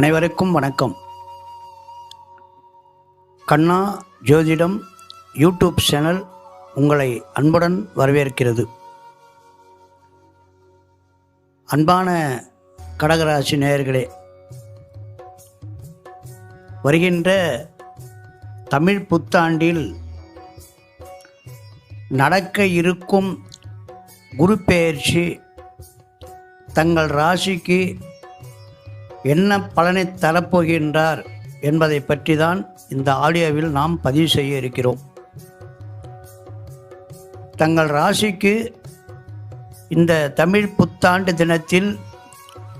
அனைவருக்கும் வணக்கம். கண்ணா ஜோதிடம் யூடியூப் சேனல் உங்களை அன்புடன் வரவேற்கிறது. அன்பான கடகராசி நேயர்களே வருகின்ற தமிழ் புத்தாண்டில் நடக்க இருக்கும் குரு பெயர்ச்சி தங்கள் ராசிக்கு என்ன பலனை தரப்போகின்றார் என்பதை பற்றி தான் இந்த ஆடியோவில் நாம் பதிவு செய்ய இருக்கிறோம். தங்கள் ராசிக்கு இந்த தமிழ் புத்தாண்டு தினத்தில்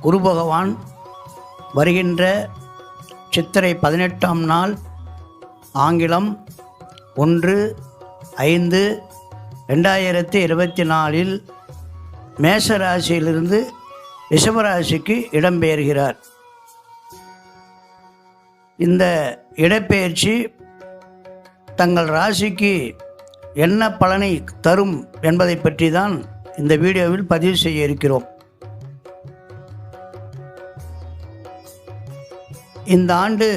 குரு பகவான் வருகின்ற சித்திரை பதினெட்டாம் நாள் ஆங்கிலம் ஒன்று ஐந்து ரெண்டாயிரத்தி இருபத்தி நாலில் மேஷ ராசியிலிருந்து ரிஷபராசிக்கு இடம்பெயர்கிறார். இந்த இடப்பெயர்ச்சி தங்கள் ராசிக்கு என்ன பலனை தரும் என்பதை பற்றி தான் இந்த வீடியோவில் பதிவு செய்ய இருக்கிறோம். இந்த ஆண்டு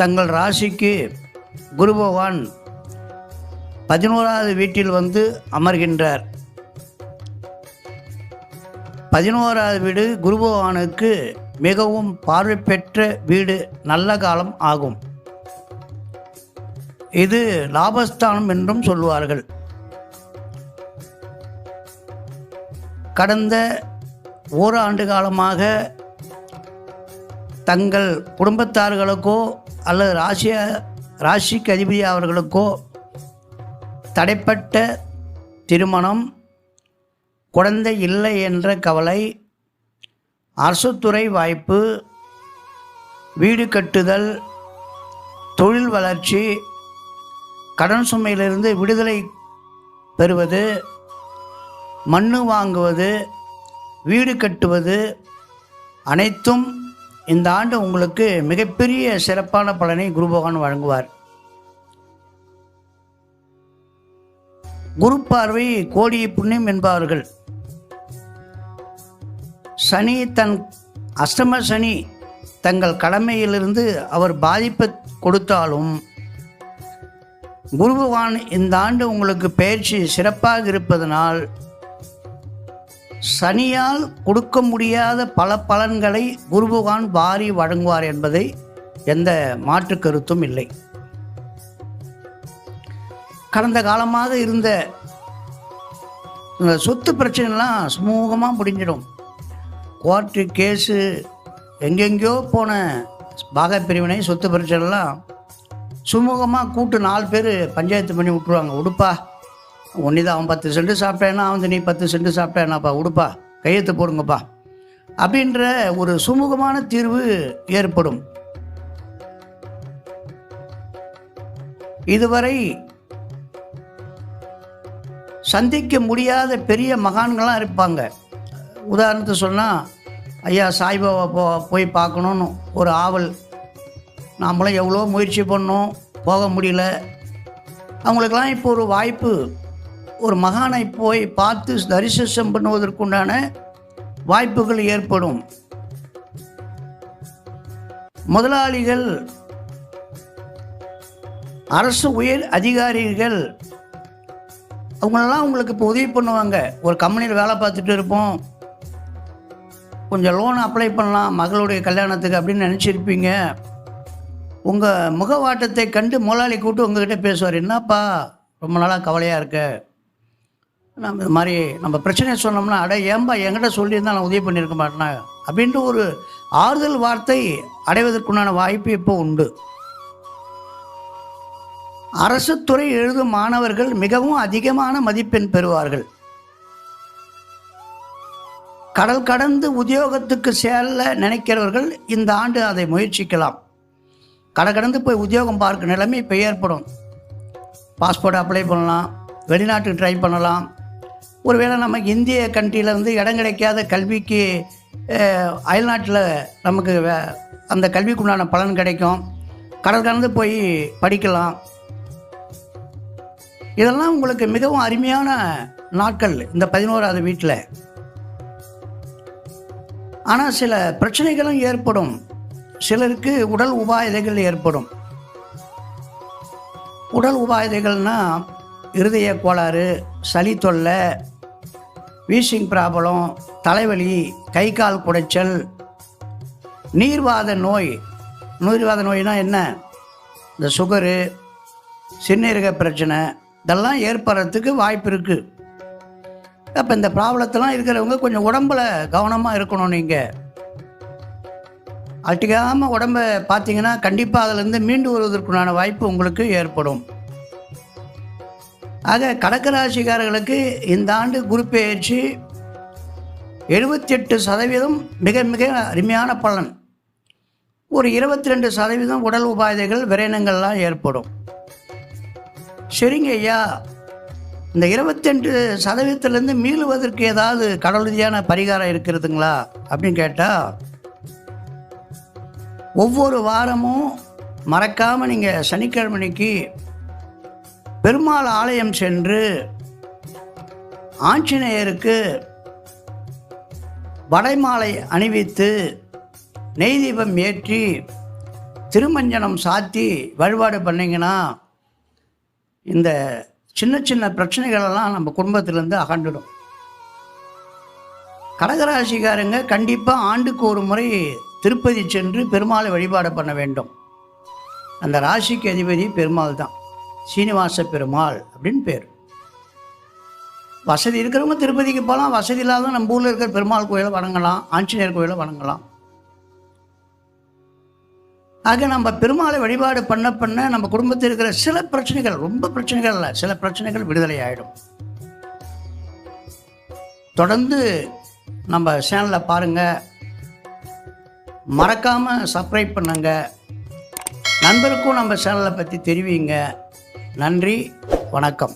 தங்கள் ராசிக்கு குரு பகவான் பதினோராவது வீட்டில் வந்து அமர்கின்றார். பதினோராவது வீடு குரு பகவானுக்கு மிகவும் பார்வை பெற்ற வீடு நல்ல காலம் ஆகும். இது லாபஸ்தானம் என்றும் சொல்லுவார்கள். கடந்த ஓராண்டு காலமாக தங்கள் குடும்பத்தார்களுக்கோ அல்லது ராசிய ராசிக்கு அதிபதி அவர்களுக்கோ தடைப்பட்ட திருமணம் குழந்தை இல்லை என்ற கவலை அரசுத்துறை வாய்ப்பு வீடு கட்டுதல் தொழில் வளர்ச்சி கடன் சுமையிலிருந்து விடுதலை பெறுவது மண்ணு வாங்குவது வீடு கட்டுவது அனைத்தும் இந்த ஆண்டு உங்களுக்கு மிகப்பெரிய சிறப்பான பலனை குரு பகவான் வழங்குவார். குரு பார்வை கோடியை புண்ணியம் என்பார்கள். சனி தன் அஷ்டம சனி தங்கள் கடமையிலிருந்து அவர் பாதிப்பு கொடுத்தாலும் குருபகவான் இந்த ஆண்டு உங்களுக்கு பயிற்சி சிறப்பாக இருப்பதனால் சனியால் கொடுக்க முடியாத பல பலன்களை குருபகவான் வாரி வழங்குவார் என்பதை எந்த மாற்று கருத்தும் இல்லை. கடந்த காலமாக இருந்த சொத்து பிரச்சனைலாம் சுமூகமாக முடிஞ்சிடும். கோர்ட்டு கேஸு எங்கெங்கேயோ போன பாக பிரிவினை சொத்து பிரச்சனைலாம் சுமூகமாக கூட்டு நாலு பேர் பஞ்சாயத்து பண்ணி விட்ருவாங்க உடுப்பா. ஒன்றி தான் அவன் பத்து சென்ட் சாப்பிட்டேன்னா அவன் நீ பத்து சென்ட் சாப்பிட்டேனாப்பா உடுப்பா. கையெழுத்து போடுங்கப்பா. அப்படின்ற ஒரு சுமூகமான தீர்வு ஏற்படும். இதுவரை சந்திக்க முடியாத பெரிய மகான்களாக இருப்பாங்க. உதாரணத்தை சொன்னால் ஐயா சாய்பாபா போ போய் பார்க்கணுன்னு ஒரு ஆவல். நாமளும் எவ்வளோ முயற்சி பண்ணோம் போக முடியல. அவங்களுக்கெல்லாம் இப்போ ஒரு வாய்ப்பு. ஒரு மகானை போய் பார்த்து தரிசனம் பண்ணுவதற்குண்டான வாய்ப்புகள் ஏற்படும். முதலாளிகள் அரசு உயர் அதிகாரிகள் அவங்களெல்லாம் உங்களுக்கு இப்போ உதவி பண்ணுவாங்க. ஒரு கம்பெனியில் வேலை பார்த்துட்டு இருப்போம். கொஞ்சம் லோன் அப்ளை பண்ணலாம் மகளுடைய கல்யாணத்துக்கு அப்படின்னு நினச்சிருப்பீங்க. உங்கள் முகவாட்டத்தை கண்டு முதலாளி கூப்பிட்டு உங்ககிட்ட பேசுவார் என்னப்பா ரொம்ப நாளாக கவலையாக இருக்க? நம்ம இது மாதிரி நம்ம பிரச்சனையை சொன்னோம்னா அட ஏன்பா என்கிட்ட சொல்லியிருந்தா நான் உதவி பண்ணியிருக்க மாட்டேனா? அப்படின்ட்டு ஒரு ஆறுதல் வார்த்தை அடைவதற்குண்டான வாய்ப்பு இப்போ உண்டு. அரசு துறை எழுதும் மாணவர்கள் மிகவும் அதிகமான மதிப்பெண் பெறுவார்கள். கடல் கடந்து உத்தியோகத்துக்கு செல்ல நினைக்கிறவர்கள் இந்த ஆண்டு அதை முயற்சிக்கலாம். கடல் கடந்து போய் உத்தியோகம் பார்க்க நிலைமை இப்போ ஏற்படும். பாஸ்போர்ட் அப்ளை பண்ணலாம் வெளிநாட்டுக்கு ட்ரை பண்ணலாம். ஒருவேளை நம்ம இந்திய கண்ட்ரியில் வந்து இடம் கிடைக்காத கல்விக்கு அயல்நாட்டில் நமக்கு வே- அந்த கல்விக்குண்டான பலன் கிடைக்கும். கடல் கடந்து போய் படிக்கலாம். இதெல்லாம் உங்களுக்கு மிகவும் அருமையான நாட்கள் இந்த பதினோராவது வீட்டில் ஆனால் சில பிரச்சனைகளும் ஏற்படும். சிலருக்கு உடல் உபாதைகள் ஏற்படும். உடல் உபாயதைகள்னால் இருதய கோளாறு சளி தொல்லை வீசிங் ப்ராப்ளம் தலைவலி கை கால் குடைச்சல் நீர்வாத நோய். நீர்வாத நோய்னால் என்ன? இந்த சுகரு சின்னீரக பிரச்சனை இதெல்லாம் ஏற்படுறதுக்கு வாய்ப்பு இருக்குது அப்போ இந்த ப்ராப்ளத்தெல்லாம் இருக்கிறவங்க கொஞ்சம் உடம்புல கவனமாக இருக்கணும் நீங்கள் அட்டிக்காமல் உடம்ப பார்த்தீங்கன்னா கண்டிப்பாக அதிலேருந்து மீண்டு வருவதற்குண்டான வாய்ப்பு உங்களுக்கு ஏற்படும். ஆக கடகராசிக்காரர்களுக்கு இந்த ஆண்டு குரு பெயர்ச்சி எழுபத்தி எட்டு சதவீதம் மிக மிக அருமையான பலன். ஒரு இருபத்தி ரெண்டு சதவீதம் உடல் உபாதைகள் விரைனங்கள்லாம் ஏற்படும். சரிங்க ஐயா. இந்த இருபத்தெண்டு சதவீதத்துலேருந்து மீளுவதற்கு ஏதாவது கடவுள் ரீதியான பரிகாரம் இருக்கிறதுங்களா அப்படின்னு கேட்டால் ஒவ்வொரு வாரமும் மறக்காமல் நீங்கள் சனிக்கிழமைக்கு பெருமாள் ஆலயம் சென்று ஆஞ்சநேயருக்கு வடைமாலை அணிவித்து நெய் தீபம் ஏற்றி திருமஞ்சனம் சாத்தி வழிபாடு பண்ணிங்கன்னா இந்த சின்ன சின்ன பிரச்சனைகளெல்லாம் நம்ம குடும்பத்திலேருந்து அகண்டுடும் கடகராசிக்காரங்க கண்டிப்பாக ஆண்டுக்கு ஒரு முறை திருப்பதி சென்று பெருமாளை வழிபாடு பண்ண வேண்டும். அந்த ராசிக்கு அதிபதி பெருமாள் தான். சீனிவாச பெருமாள் அப்படின்னு பேர். வசதி இருக்கிறவங்க திருப்பதிக்கு போகலாம். வசதி இல்லாதவங்க நம்ம ஊரில் இருக்கிற பெருமாள் கோயிலை வணங்கலாம் ஆஞ்சநேயர் கோயிலை வணங்கலாம். ஆக நம்ம பெருமாளை வழிபாடு பண்ண பண்ண நம்ம குடும்பத்தில் இருக்கிற சில பிரச்சனைகள் ரொம்ப பிரச்சனைகள் இல்லை சில பிரச்சனைகள் விடுதலை ஆகிடும் தொடர்ந்து நம்ம சேனலை பாருங்கள் மறக்காமல் சப்ஸ்கிரைப் பண்ணுங்க. நண்பருக்கும் நம்ம சேனலை பற்றி தெரிவிங்க. நன்றி வணக்கம்.